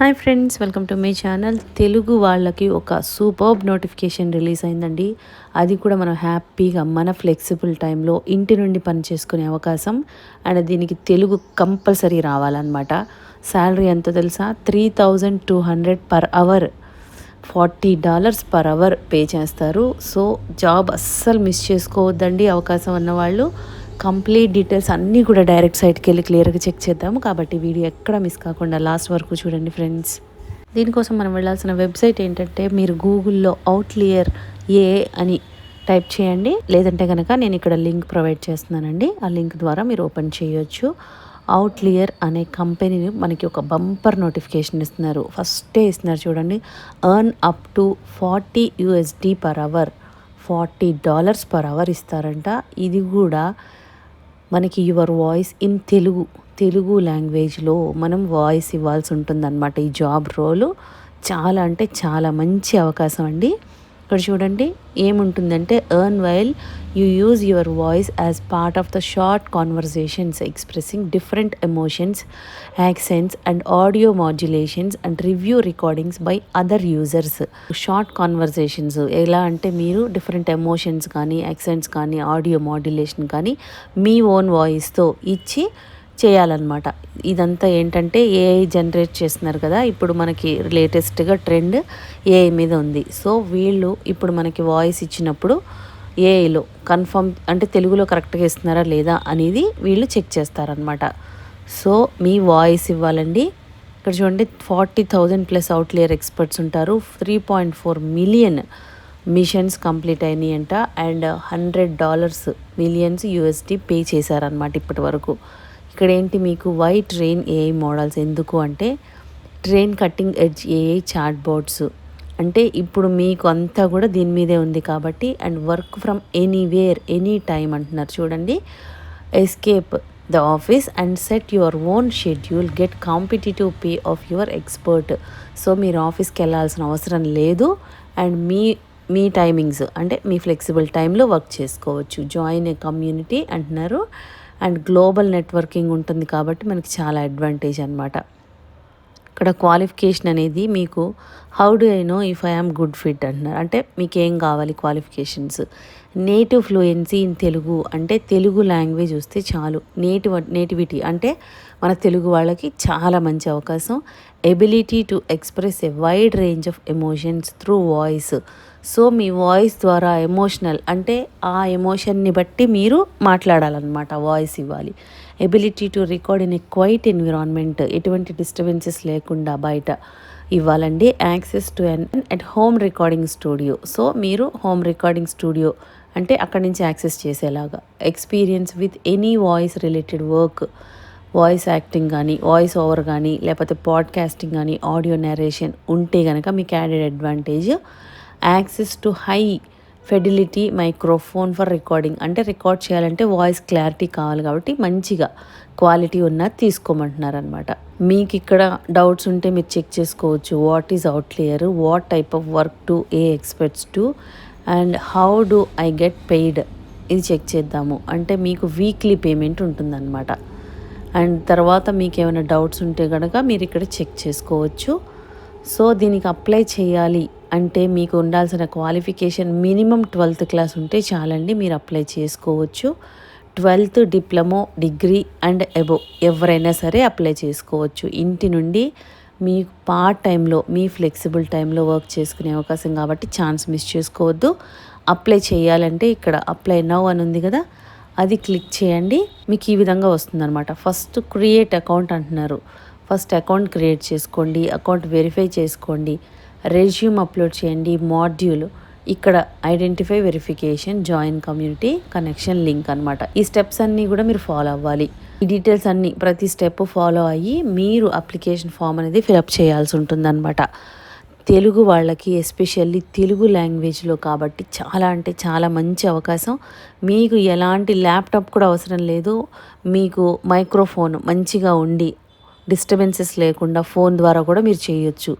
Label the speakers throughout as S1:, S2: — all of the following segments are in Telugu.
S1: Hi friends welcome to my channel. Telugu వాళ్ళకి ఒక సూపర్బ్ నోటిఫికేషన్ రిలీజ్ అయిందండి. అది కూడా మనం హ్యాపీగా మన ఫ్లెక్సిబుల్ టైంలో ఇంటి నుండి పని చేసుకునే అవకాశం. అండ్ దీనికి తెలుగు కంపల్సరీ రావాలన్నమాట. శాలరీ ఎంత తెలుసా? Three thousand two hundred per hour forty dollars per hour pay చేస్తారు. సో జాబ్ అస్సలు మిస్ చేసుకోవద్దండి అవకాశం ఉన్నవాళ్ళు. కంప్లీట్ డీటెయిల్స్ అన్నీ కూడా డైరెక్ట్ సైట్కి వెళ్ళి క్లియర్గా చెక్ చేద్దాము. కాబట్టి వీడియో ఎక్కడ మిస్ కాకుండా లాస్ట్ వరకు చూడండి ఫ్రెండ్స్. దీనికోసం మనం వెళ్ళాల్సిన వెబ్సైట్ ఏంటంటే మీరు గూగుల్లో అవుట్లియర్ ఏ అని టైప్ చేయండి. లేదంటే కనుక నేను ఇక్కడ లింక్ ప్రొవైడ్ చేస్తున్నానండి. ఆ లింక్ ద్వారా మీరు ఓపెన్ చేయొచ్చు. అవుట్లియర్ అనే కంపెనీని మనకి ఒక బంపర్ నోటిఫికేషన్ ఇస్తున్నారు. ఫస్టే ఇస్తున్నారు చూడండి. Earn up to forty USD per hour. Forty dollars per hour ఇస్తారంట. ఇది కూడా మనకి your voice in Telugu Telugu లాంగ్వేజ్లో మనం వాయిస్ ఇవ్వాల్సి ఉంటుందన్నమాట. ఈ జాబ్ రోలు చాలా అంటే చాలా మంచి అవకాశం అండి. ఇక్కడ చూడండి ఏముంటుందంటే earn while you use your voice as part of the short conversations expressing different emotions accents and audio modulations and review recordings by other users short conversations ఎలా అంటే మీరు డిఫరెంట్ ఎమోషన్స్ కానీ యాక్సెంట్స్ కానీ ఆడియో మాడ్యులేషన్ కానీ మీ ఓన్ వాయిస్తో ఇచ్చి చేయాలన్నమాట. ఇదంతా ఏంటంటే ఏఐ జనరేట్ చేస్తున్నారు కదా ఇప్పుడు మనకి లేటెస్ట్గా ట్రెండ్ ఏఐ మీద ఉంది. సో వీళ్ళు ఇప్పుడు మనకి వాయిస్ ఇచ్చినప్పుడు ఏఐలో కన్ఫర్మ్ అంటే తెలుగులో కరెక్ట్గా ఇస్తున్నారా లేదా అనేది వీళ్ళు చెక్ చేస్తారనమాట సో మీ వాయిస్ ఇవ్వాలండి. ఇక్కడ చూడండి forty thousand plus Outlier experts ఉంటారు. Three point four million missions complete అయినాయి అంట and hundred dollars millions USD pay చేశారనమాట ఇప్పటి వరకు. ఇక్కడ ఏంటి మీకు వై ట్రైన్ ఏఐ మోడల్స్ ఎందుకు అంటే train cutting edge AI chat boards. అంటే ఇప్పుడు మీకు అంతా కూడా దీని మీదే ఉంది కాబట్టి and work from anywhere any time అంటున్నారు. చూడండి. Escape the office and set your own schedule get competitive pay of your expert. So మీరు ఆఫీస్కి వెళ్ళాల్సిన అవసరం లేదు అండ్ మీ మీ టైమింగ్స్ అంటే మీ ఫ్లెక్సిబుల్ టైంలో వర్క్ చేసుకోవచ్చు. జాయిన్ ఏ కమ్యూనిటీ అంటున్నారు. అండ్ గ్లోబల్ నెట్వర్కింగ్ ఉంటుంది కాబట్టి మనకి చాలా అడ్వాంటేజ్ అనమాట ఇక్కడ క్వాలిఫికేషన్ అనేది మీకు how do I know if I am good fit అంటున్నారు. అంటే మీకు ఏం కావాలి qualifications? Native fluency in Telugu. అంటే తెలుగు లాంగ్వేజ్ వస్తే చాలు. Native nativity. అంటే మన తెలుగు వాళ్ళకి చాలా మంచి అవకాశం. Ability to express a wide range of emotions through voice so me voice ద్వారా ఎమోషనల్ అంటే ఆ ఎమోషన్ని బట్టి మీరు మాట్లాడాలన్నమాట వాయిస్ ఇవ్వాలి. Ability to record in a quiet environment ఎటువంటి డిస్టర్బెన్సెస్ లేకుండా బయట ఇవ్వాలండి. Access to an at home recording studio so మీరు హోమ్ రికార్డింగ్ స్టూడియో అంటే అక్కడి నుంచి యాక్సెస్ చేసేలాగా. Experience with any voice related work voice acting కానీ వాయిస్ ఓవర్ కానీ లేకపోతే పాడ్కాస్టింగ్ కానీ ఆడియో నరేషన్ ఉంటే కనుక మీకు added advantage access to high fidelity microphone for recording. అంటే రికార్డ్ చేయాలంటే వాయిస్ క్లారిటీ కావాలి కాబట్టి మంచిగా క్వాలిటీ ఉన్న తీసుకోమంటున్నారు అనమాట మీకు ఇక్కడ డౌట్స్ ఉంటే మీరు చెక్ చేసుకోవచ్చు. What is Outlier what type of work to a expects to and how do I get paid ఇది చెక్ చేద్దాము. అంటే మీకు వీక్లీ పేమెంట్ ఉంటుందన్నమాట. అండ్ తర్వాత మీకు ఏమైనా డౌట్స్ ఉంటే కనుక మీరు ఇక్కడ చెక్ చేసుకోవచ్చు. సో దీనికి అప్లై చేయాలి అంటే మీకు ఉండాల్సిన క్వాలిఫికేషన్ మినిమం ట్వెల్త్ క్లాస్ ఉంటే చాలండి మీరు అప్లై చేసుకోవచ్చు. Twelfth diploma degree and above ఎవరైనా సరే అప్లై చేసుకోవచ్చు. ఇంటి నుండి మీ పార్ట్ టైంలో మీ ఫ్లెక్సిబుల్ టైంలో వర్క్ చేసుకునే అవకాశం కాబట్టి ఛాన్స్ మిస్ చేసుకోవద్దు. అప్లై చేయాలంటే ఇక్కడ అప్లై నౌ అని ఉంది కదా అది క్లిక్ చేయండి. మీకు ఈ విధంగా వస్తుందన్నమాట. ఫస్ట్ క్రియేట్ అకౌంట్ అంటున్నారు. ఫస్ట్ అకౌంట్ క్రియేట్ చేసుకోండి. అకౌంట్ వెరిఫై చేసుకోండి. రెజ్యూమ్ అప్లోడ్ చేయండి. మాడ్యూల్. ఇక్కడ identify verification join community connection link అనమాట ఈ స్టెప్స్ అన్నీ కూడా మీరు ఫాలో అవ్వాలి. ఈ డీటెయిల్స్ అన్నీ ప్రతి స్టెప్ ఫాలో అయ్యి మీరు అప్లికేషన్ ఫామ్ అనేది ఫిలప్ చేయాల్సి ఉంటుందన్నమాట. తెలుగు వాళ్ళకి ఎస్పెషల్లీ తెలుగు లాంగ్వేజ్లో కాబట్టి చాలా అంటే చాలా మంచి అవకాశం. మీకు ఎలాంటి ల్యాప్టాప్ కూడా అవసరం లేదు. మీకు మైక్రోఫోన్ మంచిగా ఉండి డిస్టర్బెన్సెస్ లేకుండా ఫోన్ ద్వారా కూడా మీరు చేయొచ్చు.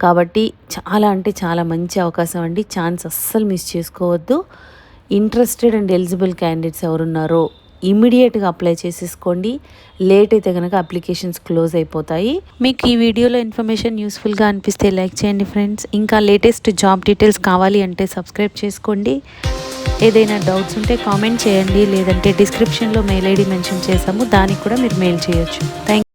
S1: కాబట్టి చాలా అంటే చాలా మంచి అవకాశం అండి. ఛాన్స్ అస్సలు మిస్ చేసుకోవద్దు. ఇంట్రెస్టెడ్ అండ్ ఎలిజిబుల్ క్యాండిడేట్స్ ఎవరున్నారో ఇమీడియట్గా అప్లై చేసేసుకోండి. లేట్ అయితే కనుక అప్లికేషన్స్ క్లోజ్ అయిపోతాయి. మీకు ఈ వీడియోలో ఇన్ఫర్మేషన్ యూస్ఫుల్గా అనిపిస్తే లైక్ చేయండి ఫ్రెండ్స్. ఇంకా లేటెస్ట్ జాబ్ డీటెయిల్స్ కావాలి అంటే సబ్స్క్రైబ్ చేసుకోండి. ఏదైనా డౌట్స్ ఉంటే కామెంట్ చేయండి. లేదంటే డిస్క్రిప్షన్లో మెయిల్ ఐడి మెన్షన్ చేసాము దానికి కూడా మీరు మెయిల్ చేయొచ్చు. థ్యాంక్